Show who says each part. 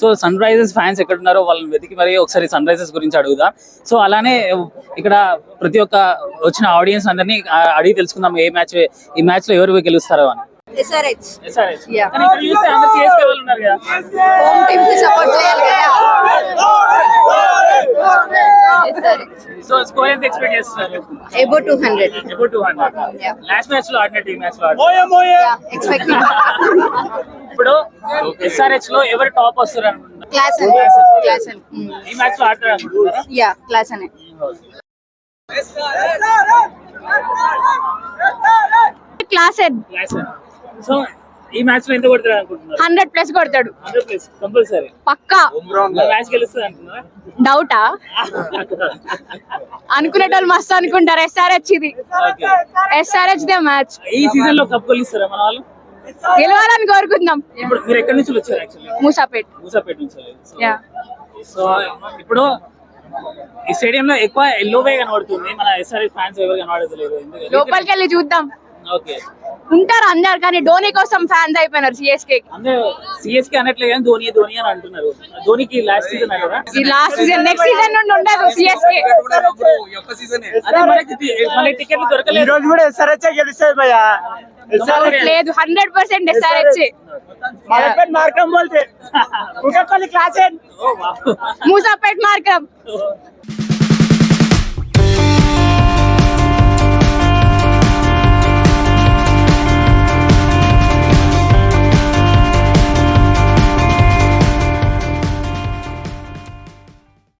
Speaker 1: So sun Risers fans ఎక్కడ ఉన్నారో వాళ్ళని వెతికి మరి ఒకసారి సన్ రైజర్స్ గురించి అడుగుదాం. సో అలానే ఇక్కడ ప్రతి ఒక్క వచ్చిన ఆడియన్స్ అందరినీ అడిగి తెలుసుకుందాం ఏ మ్యాచ్ ఈ మ్యాచ్లో ఎవరు గెలుస్తారో అని.
Speaker 2: ఎస్ఆర్హెచ్ హోమ్ టీమ్కి సపోర్ట్ చేయాలి కదా.
Speaker 1: సో స్కోర్ ఎంత ఎక్స్పెక్ట్ చేస్తున్నారు?
Speaker 2: ఎబో.
Speaker 1: లాస్ట్ మ్యాచ్లో
Speaker 2: మ్యాచ్లో
Speaker 1: ఇప్పుడు ఎస్ఆర్హెచ్లో ఎవరు టాప్ వస్తారు అనుకుంటున్నారు?
Speaker 2: క్లాస్ క్లాస్ అని.
Speaker 1: ఈ మ్యాచ్లో ఆడతారు అనుకుంటున్నారా?
Speaker 2: యా క్లాస్ అని.
Speaker 3: క్లాస్
Speaker 1: సో ఈ మ్యాచ్లో ఎంత కొడతారు అనుకుంటున్నారు?
Speaker 3: హండ్రెడ్ ప్లస్ కొడతాడు.
Speaker 1: హండ్రెడ్ ప్లస్ కంపల్సరీ
Speaker 3: పక్కా.
Speaker 1: మ్యాచ్ గెలుస్తుంది అంటున్నారా
Speaker 3: డౌటా అనుకునేటోళ్ళు మస్తు అనుకుంటారు ఎస్ఆర్హెచ్ ఇది. ఎస్ఆర్హెచ్ దే మ్యాచ్
Speaker 1: ఈ సీజన్లో కప్ గెలుస్తారా మన వాళ్ళు?
Speaker 3: గెలవాలని కోరుకుందాం.
Speaker 1: ఇప్పుడు మీరు ఎక్కడి నుంచి వచ్చారు యాక్చువల్లీ
Speaker 3: మూసాపేట్.
Speaker 1: మూసాపేట నుంచి
Speaker 3: యా.
Speaker 1: సో ఇప్పుడు ఈ స్టేడియం లో ఎక్కువ ఎల్లో వే కనబడుతుంది. మన ఎస్ఆర్ఎస్ ఫ్యాన్స్ ఎవరు కనబడతలేదు ఎందుకు-
Speaker 3: లోపలికి వెళ్ళి చూద్దాం.
Speaker 1: ఓకే
Speaker 3: ఉంటారు అందరు కానీ ధోని కోసం ఫ్యాన్స్ అయిపోయినారు సిఎస్కే
Speaker 1: సిఎస్కే అనట్లేదు కానీ ధోని ధోని అని అంటున్నారు. ధోనికి లాస్ట్ సీజన్
Speaker 3: ఈ లాస్ట్ సీజన్ నెక్స్ట్ సీజన్ నుండి ఉండదు సిఎస్కే
Speaker 1: అదే మనకి టికెట్లు
Speaker 4: ఈ
Speaker 1: దొరకలేదు
Speaker 4: రోజు కూడా ఎస్ఆర్హెచ్ గెలుస్తుంది భయ్యా.
Speaker 3: లేదు హండ్రెడ్ పర్సెంట్ ఎస్ఆర్హెచ్
Speaker 4: మార్కం బోల్తే.
Speaker 3: మూసాపేట్ మార్కం.